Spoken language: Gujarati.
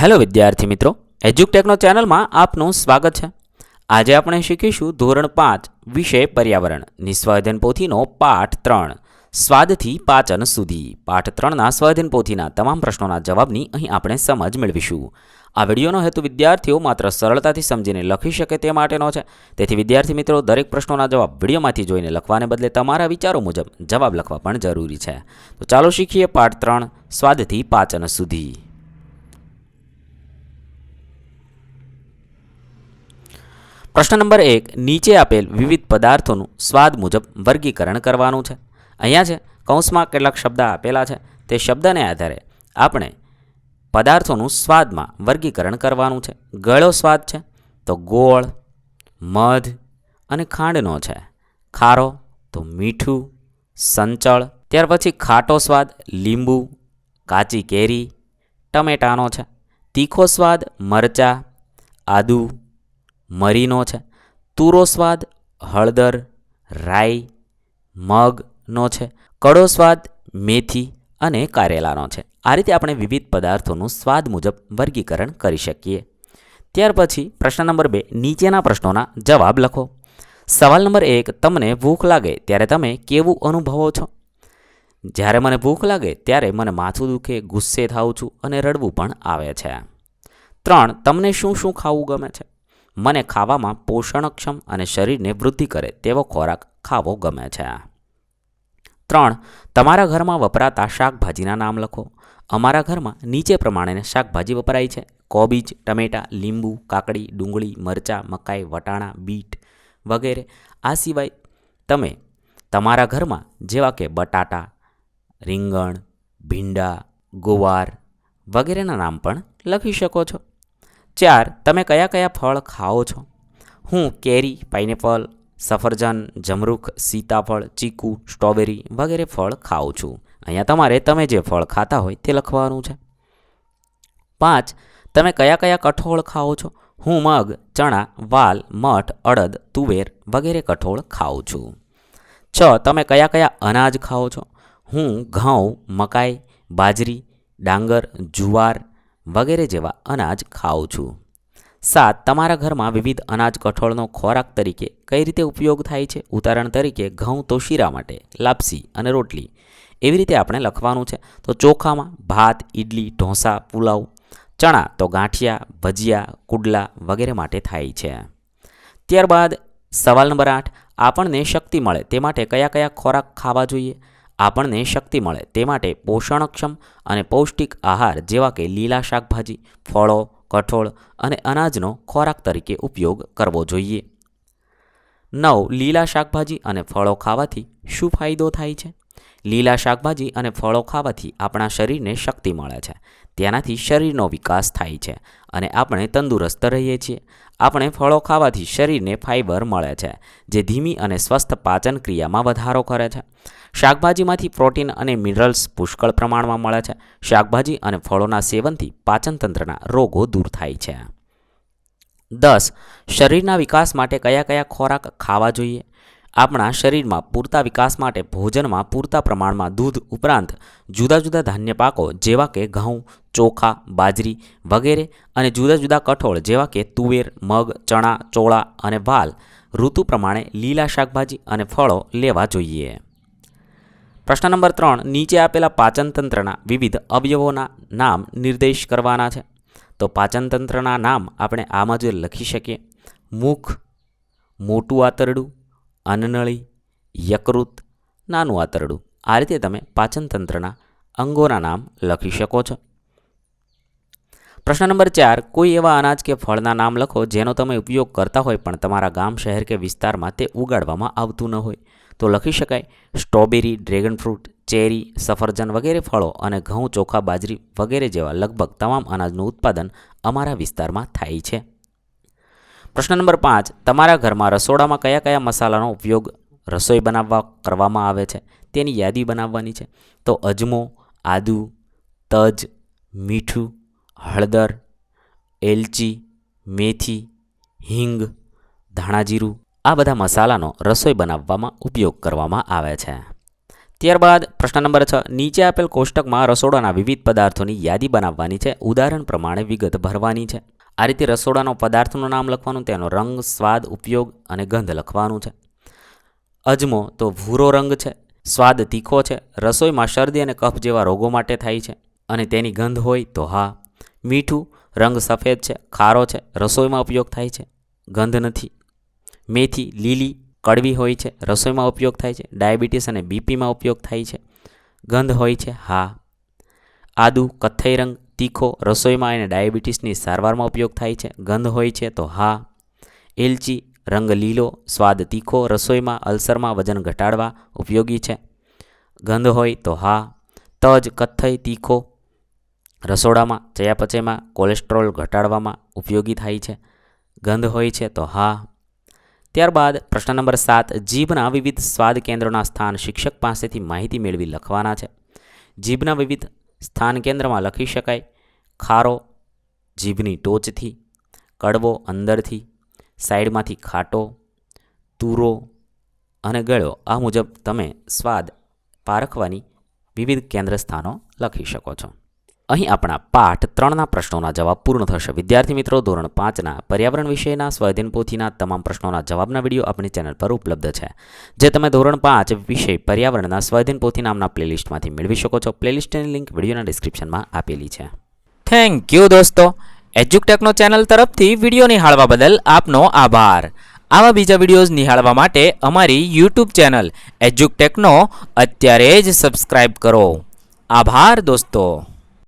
હેલો વિદ્યાર્થી મિત્રો, એજ્યુકટેકનો ચેનલમાં આપનું સ્વાગત છે. આજે આપણે શીખીશું ધોરણ પાંચ, વિષય પર્યાવરણ, નિસ્વાધન પોથીનો પાઠ ત્રણ, સ્વાદથી પાચન સુધી. પાઠ ત્રણના સ્વાધીન પોથીના તમામ પ્રશ્નોના જવાબની અહીં આપણે સમજ મેળવીશું. આ વિડીયોનો હેતુ વિદ્યાર્થીઓ માત્ર સરળતાથી સમજીને લખી શકે તે માટેનો છે. તેથી વિદ્યાર્થી મિત્રો, દરેક પ્રશ્નોના જવાબ વિડીયોમાંથી જોઈને લખવાને બદલે તમારા વિચારો મુજબ જવાબ લખવા પણ જરૂરી છે. તો ચાલો શીખીએ પાઠ ત્રણ, સ્વાદથી પાચન સુધી. પ્રશ્ન નંબર એક, નીચે આપેલ વિવિધ પદાર્થોનું સ્વાદ મુજબ વર્ગીકરણ કરવાનું છે. અહીંયા છે, કૌંસમાં કેટલાક શબ્દ આપેલા છે. તે શબ્દને આધારે આપણે પદાર્થોનું સ્વાદમાં વર્ગીકરણ કરવાનું છે. ગળો સ્વાદ છે, તો ગોળ, મધ અને ખાંડનો છે. ખારો, તો મીઠું, સંચળ. ત્યાર પછી ખાટો સ્વાદ, લીંબુ, કાચી કેરી, ટમેટાનો છે. તીખો સ્વાદ, મરચાં, આદુ મરીનો છે. તુરો સ્વાદ હળદર, રાઈ, મગનો છે. કડો સ્વાદ મેથી અને કારેલાનો છે. આ રીતે આપણે વિવિધ પદાર્થોનું સ્વાદ મુજબ વર્ગીકરણ કરી શકીએ. ત્યાર પછી પ્રશ્ન નંબર બે, નીચેના પ્રશ્નોના જવાબ લખો. સવાલ નંબર એક, તમને ભૂખ લાગે ત્યારે તમે કેવું અનુભવો છો? જ્યારે મને ભૂખ લાગે ત્યારે મને માથું દુખે, ગુસ્સે થાઉં છું અને રડવું પણ આવે છે. ત્રણ, તમને શું શું ખાવું ગમે છે? મને ખાવામાં પોષણક્ષમ અને શરીરને વૃદ્ધિ કરે તેવો ખોરાક ખાવો ગમે છે. ત્રણ, તમારા ઘરમાં વપરાતા શાકભાજીના નામ લખો. અમારા ઘરમાં નીચે પ્રમાણેને શાકભાજી વપરાય છે. કોબીજ, ટમેટાં, લીંબુ, કાકડી, ડુંગળી, મરચાં, મકાઈ, વટાણા, બીટ વગેરે. આ સિવાય તમે તમારા ઘરમાં જેવા કે બટાટા, રીંગણ, ભીંડા, ગુવાર વગેરેના નામ પણ લખી શકો છો. ચાર, તમે કયા કયા ફળ ખાઓ છો? હું કેરી, પાઇનેપલ, સફરજન, જમરૂખ, સીતાફળ, ચીકુ, સ્ટ્રોબેરી વગેરે ફળ ખાઉં છું. અહીંયા તમારે તમે જે ફળ ખાતા હોય તે લખવાનું છે. પાંચ, તમે કયા કયા કઠોળ ખાઓ છો? હું મગ, ચણા, વાલ, મઠ, અડદ, તુવેર વગેરે કઠોળ ખાઉં છું. છ, તમે કયા કયા અનાજ ખાઓ છો? હું ઘઉં, મકાઈ, બાજરી, ડાંગર, જુવાર વગેરે જેવા અનાજ ખાઉં છું. સાત, તમારા ઘરમાં વિવિધ અનાજ કઠોળનો ખોરાક તરીકે કઈ રીતે ઉપયોગ થાય છે? ઉદાહરણ તરીકે, ઘઉં તો શીરા માટે, લાપસી અને રોટલી. એવી રીતે આપણે લખવાનું છે. તો ચોખામાં ભાત ઇડલી ઢોસા, પુલાવ. ચણા તો ગાંઠિયા, ભજીયા, કુડલા વગેરે માટે થાય છે. ત્યારબાદ, સવાલ નંબર આઠ, આપણને શક્તિ મળે તે માટે કયા કયા ખોરાક ખાવા જોઈએ? આપણને શક્તિ મળે. તે માટે પોષણક્ષમ અને પૌષ્ટિક આહાર જેવા કે લીલા શાકભાજી, ફળો, કઠોળ અને અનાજનો ખોરાક તરીકે ઉપયોગ કરવો જોઈએ. નવ, લીલા શાકભાજી અને ફળો ખાવાથી શું ફાયદો થાય છે? લીલા શાકભાજી અને ફળો ખાવાથી આપણા શરીરને શક્તિ મળે છે. તેનાથી શરીરનો વિકાસ થાય છે અને આપણે તંદુરસ્ત રહીએ છીએ. આપણે ફળો ખાવાથી શરીરને ફાઇબર મળે છે, જે ધીમી અને સ્વસ્થ પાચન ક્રિયામાં વધારો કરે છે. શાકભાજીમાંથી પ્રોટીન અને મિનરલ્સ પુષ્કળ પ્રમાણમાં મળે છે. શાકભાજી અને ફળોના સેવનથી પાચનતંત્રના રોગો દૂર થાય છે. દસ, શરીરના વિકાસ માટે કયા કયા ખોરાક ખાવા જોઈએ? આપણા શરીરમાં પૂરતા વિકાસ માટે ભોજનમાં પૂરતા પ્રમાણમાં દૂધ ઉપરાંત જુદા જુદા ધાન્ય પાકો જેવા કે ઘઉં ચોખા, બાજરી વગેરે અને જુદા જુદા કઠોળ જેવા કે તુવેર, મગ, ચણા, ચોળા અને વાલ ઋતુ પ્રમાણે લીલા શાકભાજી અને ફળો લેવા જોઈએ. પ્રશ્ન નંબર ત્રણ, નીચે આપેલા પાચનતંત્રના વિવિધ અવયવોના નામ નિર્દેશ કરવાના છે. તો પાચનતંત્રના નામ આપણે આમાં જ લખી શકીએ. મુખ, મોટું આંતરડું, અન્નનળી, યકૃત, નાનું આંતરડું. આ રીતે તમે પાચનતંત્રના અંગોના નામ લખી શકો છો. પ્રશ્ન નંબર ચાર, કોઈ એવા અનાજ કે ફળના નામ લખો જેનો તમે ઉપયોગ કરતા હોય પણ તમારા ગામ, શહેર કે વિસ્તારમાં તે ઉગાડવામાં આવતું ન હોય. તો લખી શકાય, સ્ટ્રોબેરી, ડ્રેગન ફ્રૂટ, ચેરી, સફરજન વગેરે ફળો અને ઘઉં, ચોખા, બાજરી વગેરે જેવા લગભગ તમામ અનાજનું ઉત્પાદન અમારા વિસ્તારમાં થાય છે. પ્રશ્ન નંબર પાંચ, તમારા ઘરમાં રસોડામાં કયા કયા મસાલાનો ઉપયોગ રસોઈ બનાવવા કરવામાં આવે છે? તેની યાદી બનાવવાની છે. તો અજમો, આદુ, તજ, મીઠું હળદર, એલચી, મેથી, હિંગ, ધાણાજીરું આ બધા મસાલાનો રસોઈ બનાવવામાં ઉપયોગ કરવામાં આવે છે. ત્યારબાદ પ્રશ્ન નંબર છ. નીચે આપેલ કોષ્ટકમાં રસોડાના વિવિધ પદાર્થોની યાદી બનાવવાની છે. ઉદાહરણ પ્રમાણે વિગત ભરવાની છે. આ રીતે રસોડાનો પદાર્થનું નામ લખવાનું, તેનો રંગ, સ્વાદ, ઉપયોગ અને ગંધ લખવાનું છે. અજમો તો ભૂરો રંગ છે. સ્વાદ તીખો છે. રસોઈમાં શરદી અને કફ જેવા રોગો માટે થાય છે. અને તેની ગંધ હોય તો હા. મીઠું, રંગ સફેદ છે, ખારો છે, રસોઈમાં ઉપયોગ થાય છે, ગંધ નથી. મેથી, લીલી, કડવી હોય છે, રસોઈમાં ઉપયોગ થાય છે, ડાયાબિટીસ અને બીપીમાં ઉપયોગ થાય છે, ગંધ હોય છે, હા. આદુ, કથ્થઈ રંગ, તીખો, રસોઈમાં અને ડાયાબિટીસની સારવારમાં ઉપયોગ થાય છે, ગંધ હોય છે, તો હા. એલચી, રંગ લીલો, સ્વાદ તીખો, રસોઈમાં અલ્સરમાં વજન ઘટાડવા ઉપયોગી છે, ગંધ હોય, તો હા. તજ, કથ્થઈ, તીખો રસોડામાં ચયાપચયમાં કોલેસ્ટ્રોલ ઘટાડવામાં ઉપયોગી થાય છે. ગંધ હોય છે તો હા. ત્યારબાદ પ્રશ્ન નંબર સાત, જીભના વિવિધ સ્વાદ કેન્દ્રોના સ્થાન શિક્ષક પાસેથી માહિતી મેળવી લખવાના છે. જીભના વિવિધ સ્થાન કેન્દ્રમાં લખી શકાય. ખારો, જીભની ટોચથી, કડવો અંદરથી, સાઈડમાંથી ખાટો, તુરો અને ગળ્યો. આ મુજબ તમે સ્વાદ પારખવાની વિવિધ કેન્દ્ર સ્થાનો લખી શકો છો. અહીં આપણા પાઠ ત્રણના પ્રશ્નોના જવાબ પૂર્ણ થશે. વિદ્યાર્થી મિત્રો, ધોરણ પાંચના પર્યાવરણ વિષયના સ્વાધીન પોથીના તમામ પ્રશ્નોના જવાબના વીડિયો આપણી ચેનલ પર ઉપલબ્ધ છે. જે તમે ધોરણ પાંચ વિષય પર્યાવરણના સ્વાધીન પોથી નામના પ્લેલિસ્ટમાંથી મેળવી શકો છો. પ્લેલિસ્ટની લિંક વિડીયોના ડિસ્ક્રિપ્શનમાં આપેલી છે. થેન્ક યુ દોસ્તો. એજ્યુકટેકનો ચેનલ તરફથી વીડિયો નિહાળવા બદલ આપનો આભાર. આવા બીજા વિડીયોઝ નિહાળવા માટે અમારી યુટ્યુબ ચેનલ એજ્યુકટેકનો અત્યારે જ સબસ્ક્રાઇબ કરો. આભાર દોસ્તો.